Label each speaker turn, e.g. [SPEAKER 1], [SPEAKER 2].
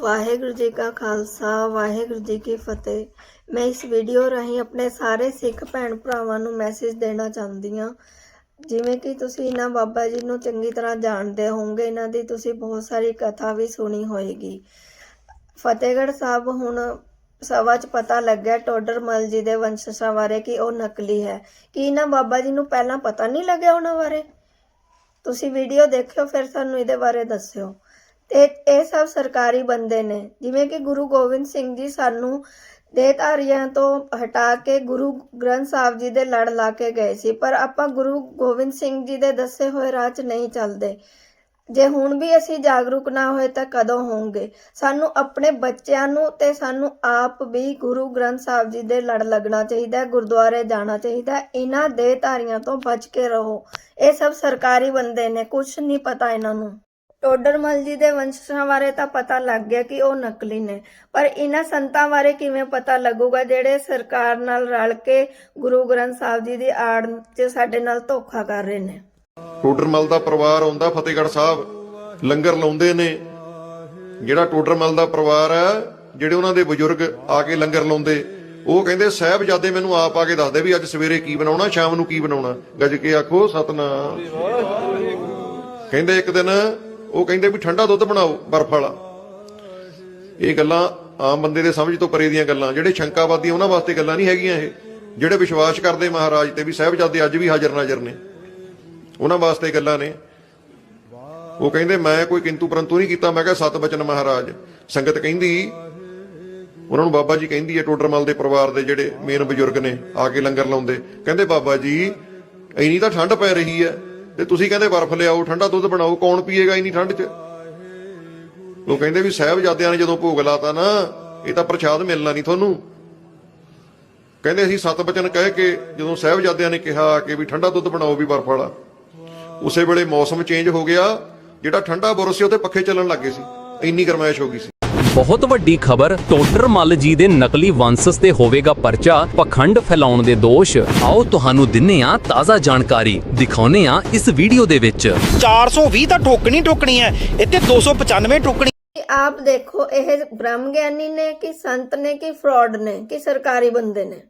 [SPEAKER 1] ਵਾਹਿਗੁਰੂ ਜੀ ਕਾ ਖਾਲਸਾ, ਵਾਹਿਗੁਰੂ ਜੀ ਕੀ ਫਤਿਹ। ਮੈਂ ਇਸ ਵੀਡੀਓ ਰਾਹੀਂ ਆਪਣੇ ਸਾਰੇ ਸਿੱਖ ਭੈਣ ਭਰਾਵਾਂ ਨੂੰ ਮੈਸੇਜ ਦੇਣਾ ਚਾਹੁੰਦੀ ਹਾਂ। ਜਿਵੇਂ ਕਿ ਤੁਸੀਂ ਇਹਨਾਂ ਬਾਬਾ ਜੀ ਨੂੰ ਚੰਗੀ ਤਰ੍ਹਾਂ ਜਾਣਦੇ ਹੋਵੋਗੇ, ਇਹਨਾਂ ਦੀ ਤੁਸੀਂ ਬਹੁਤ ਸਾਰੀ ਕਥਾ ਵੀ ਸੁਣੀ ਹੋਏਗੀ। ਫਤਿਹਗੜ੍ਹ ਸਾਹਿਬ ਹੁਣ ਸਭਾ 'ਚ ਪਤਾ ਲੱਗਿਆ ਟੋਡਰਮਲ ਜੀ ਦੇ ਵੰਸ਼ਜਾਂ ਬਾਰੇ ਕਿ ਉਹ ਨਕਲੀ ਹੈ। ਕਿ ਇਹਨਾਂ ਬਾਬਾ ਜੀ ਨੂੰ ਪਹਿਲਾਂ ਪਤਾ ਨਹੀਂ ਲੱਗਿਆ ਉਹਨਾਂ ਬਾਰੇ? ਤੁਸੀਂ ਵੀਡੀਓ ਦੇਖਿਓ, ਫਿਰ ਸਾਨੂੰ ਇਹਦੇ ਬਾਰੇ ਦੱਸਿਓ। ਤੇ ਇਹ ਸਭ ਸਰਕਾਰੀ ਬੰਦੇ ਨੇ। ਜਿਵੇਂ ਕਿ ਗੁਰੂ ਗੋਬਿੰਦ ਸਿੰਘ ਜੀ ਸਾਨੂੰ ਦੇਹਧਾਰੀਆਂ ਤੋਂ ਹਟਾ ਕੇ ਗੁਰੂ ਗ੍ਰੰਥ ਸਾਹਿਬ ਜੀ ਦੇ ਲੜ ਲਾ ਕੇ ਗਏ ਸੀ। ਪਰ ਆਪਾਂ ਗੁਰੂ ਗੋਬਿੰਦ ਸਿੰਘ ਜੀ ਦੇ ਦੱਸੇ ਹੋਏ ਰਾਹ 'ਚ ਨਹੀਂ ਚੱਲਦੇ। ਜੇ ਹੁਣ ਵੀ ਅਸੀਂ ਜਾਗਰੂਕ ਨਾ ਹੋਏ ਤਾਂ ਕਦੋਂ ਹੋਵਾਂਗੇ ਸਾਨੂੰ ਆਪਣੇ ਬੱਚਿਆਂ ਨੂੰ ਤੇ ਸਾਨੂੰ ਆਪ ਵੀ ਗੁਰੂ ਗ੍ਰੰਥ ਸਾਹਿਬ ਜੀ ਦੇ ਲੜ ਲੱਗਣਾ ਚਾਹੀਦਾ, ਗੁਰਦੁਆਰੇ ਜਾਣਾ ਚਾਹੀਦਾ। ਇਹਨਾਂ ਦੇ ਧਾਰੀਆਂ ਤੋਂ ਬਚ ਕੇ ਰਹੋ। ਇਹ ਸਭ ਸਰਕਾਰੀ ਬੰਦੇ ਨੇ ਕੁਝ ਨਹੀਂ ਪਤਾ ਇਹਨਾਂ ਨੂੰ। ਟੋਡਰਮਲ ਜੀ ਦੇ ਵੰਸ਼ਜਾਂ ਬਾਰੇ ਤਾਂ ਪਤਾ ਲੱਗ ਗਿਆ ਕਿ ਉਹ ਨਕਲੀ ਨੇ। ਪਰ ਇਹਨਾਂ ਸੰਤਾਂ ਬਾਰੇ ਕਿਵੇਂ ਪਤਾ ਲੱਗੂਗਾ? ਜਿਹੜੇ ਸਰਕਾਰ ਨਾਲ ਰਲ ਕੇ ਗੁਰੂ ਗ੍ਰੰਥ ਸਾਹਿਬ ਜੀ ਦੀ ਆੜ 'ਚ ਸਾਡੇ ਨਾਲ ਧੋਖਾ ਕਰ ਰਹੇ ਨੇ।
[SPEAKER 2] ਟੋਡਰਮਲ ਦਾ ਪਰਿਵਾਰ ਆਉਂਦਾ ਫਤਿਹਗੜ੍ਹ ਸਾਹਿਬ। ਲੰਗਰ ਲਾਉਂਦੇ ਨੇ। ਜਿਹੜਾ ਟੋਡਰਮਲ ਦਾ ਪਰਿਵਾਰ ਹੈ, ਜਿਹੜੇ ਉਹਨਾਂ ਦੇ ਬਜ਼ੁਰਗ ਆ ਕੇ ਲੰਗਰ ਲਾਉਂਦੇ, ਉਹ ਕਹਿੰਦੇ, ਸਾਹਿਬਜ਼ਾਦੇ ਮੈਨੂੰ ਆਪ ਆ ਕੇ ਦੱਸਦੇ ਵੀ ਅੱਜ ਸਵੇਰੇ ਕੀ ਬਣਾਉਣਾ, ਸ਼ਾਮ ਨੂੰ ਕੀ ਬਣਾਉਣਾ? ਗੱਜ ਕੇ ਆਖੋ, ਸਤਨਾਮ। ਕਹਿੰਦੇ, ਇੱਕ ਦਿਨ ਉਹ ਕਹਿੰਦੇ ਵੀ ਠੰਡਾ ਦੁੱਧ ਬਣਾਓ, ਬਰਫ ਵਾਲਾ। ਇਹ ਗੱਲਾਂ ਆਮ ਬੰਦੇ ਦੇ ਸਮਝ ਤੋਂ ਪਰੇ ਦੀਆਂ ਗੱਲਾਂ। ਜਿਹੜੇ ਸ਼ੰਕਾਵਾਦੀ ਉਹਨਾਂ ਵਾਸਤੇ ਗੱਲਾਂ ਨਹੀਂ ਹੈਗੀਆਂ ਇਹ। ਜਿਹੜੇ ਵਿਸ਼ਵਾਸ ਕਰਦੇ ਮਹਾਰਾਜ ਤੇ ਵੀ ਸਾਹਿਬਜ਼ਾਦੇ ਅੱਜ ਵੀ ਹਾਜ਼ਰ ਨਾਜ਼ਰ ਨੇ, ਉਹਨਾਂ ਵਾਸਤੇ ਗੱਲਾਂ ਨੇ। ਉਹ ਕਹਿੰਦੇ, ਮੈਂ ਕੋਈ ਕਿੰਤੂ ਪਰੰਤੂ ਨਹੀਂ ਕੀਤਾ। ਮੈਂ ਕਿਹਾ, ਸਤ ਬਚਨ ਮਹਾਰਾਜ। ਸੰਗਤ ਕਹਿੰਦੀ, ਉਹਨਾਂ ਨੂੰ ਬਾਬਾ ਜੀ ਕਹਿੰਦੀ ਹੈ, ਟੋਡਰਮਲ ਦੇ ਪਰਿਵਾਰ ਦੇ ਜਿਹੜੇ ਮੇਨ ਬਜ਼ੁਰਗ ਨੇ, ਆ ਕੇ ਲੰਗਰ ਲਾਉਂਦੇ। ਕਹਿੰਦੇ, ਬਾਬਾ ਜੀ, ਇੰਨੀ ਤਾਂ ਠੰਡ ਪੈ ਰਹੀ ਹੈ। ਤੇ ਤੁਸੀਂ ਕਹਿੰਦੇ ਬਰਫ਼ ਲਿਆਓ, ਠੰਡਾ ਦੁੱਧ ਬਣਾਓ, ਕੌਣ ਪੀਏਗਾ ਇੰਨੀ ਠੰਡ 'ਚ? ਉਹ ਕਹਿੰਦੇ ਵੀ ਸਾਹਿਬਜ਼ਾਦਿਆਂ ਨੇ ਜਦੋਂ ਭੋਗ ਲਾਤਾ ਨਾ, ਇਹ ਤਾਂ ਪ੍ਰਸ਼ਾਦ ਮਿਲਣਾ ਨਹੀਂ ਤੁਹਾਨੂੰ। ਕਹਿੰਦੇ ਅਸੀਂ ਸਤ ਬਚਨ ਕਹਿ ਕੇ ਜਦੋਂ ਸਾਹਿਬਜ਼ਾਦਿਆਂ ਨੇ ਕਿਹਾ ਕਿ ਵੀ ਠੰਡਾ ਦੁੱਧ ਬਣਾਓ ਵੀ ਬਰਫ਼ ਵਾਲਾ, ਉਸੇ ਵੇਲੇ ਮੌਸਮ ਚੇਂਜ ਹੋ ਗਿਆ, ਜਿਹੜਾ ਠੰਡਾ ਬੁਰਸ਼ ਸੀ ਉਹਤੇ ਪੱਖੇ ਚੱਲਣ ਲੱਗੇ ਸੀ। ਇੰਨੀ ਗਰਮਾਇਸ਼ ਹੋ ਗਈ ਸੀ।
[SPEAKER 3] ਬਹੁਤ ਵੱਡੀ ਖਬਰ ਟੋਡਰ ਮੱਲ ਜੀ ਦੇ ਨਕਲੀ ਵੰਸ਼ਸ ਤੇ ਹੋਵੇਗਾ ਪਰਚਾ ਪਖੰਡ ਫੈਲਾਉਣ ਦੇ ਦੋਸ਼। ਆਓ ਤੁਹਾਨੂੰ ਦਿੰਨੇ ਆ ਤਾਜ਼ਾ ਜਾਣਕਾਰੀ ਦਿਖਾਉਨੇ ਆ ਇਸ ਵੀਡੀਓ ਦੇ ਵਿੱਚ।
[SPEAKER 4] 420 ਤਾਂ ਠੋਕਣੀ ਠੋਕਣੀ ਹੈ ਇੱਥੇ 295 ਠੋਕਣੀ
[SPEAKER 1] ਆਪ ਦੇਖੋ ਇਹ ਬ੍ਰਹਮ ਗਿਆਨੀ ਨੇ ਕਿ ਸੰਤ ਨੇ ਕਿ ਫਰਾਡ ਨੇ ਕਿ ਸਰਕਾਰੀ ਬੰਦੇ ਨੇ।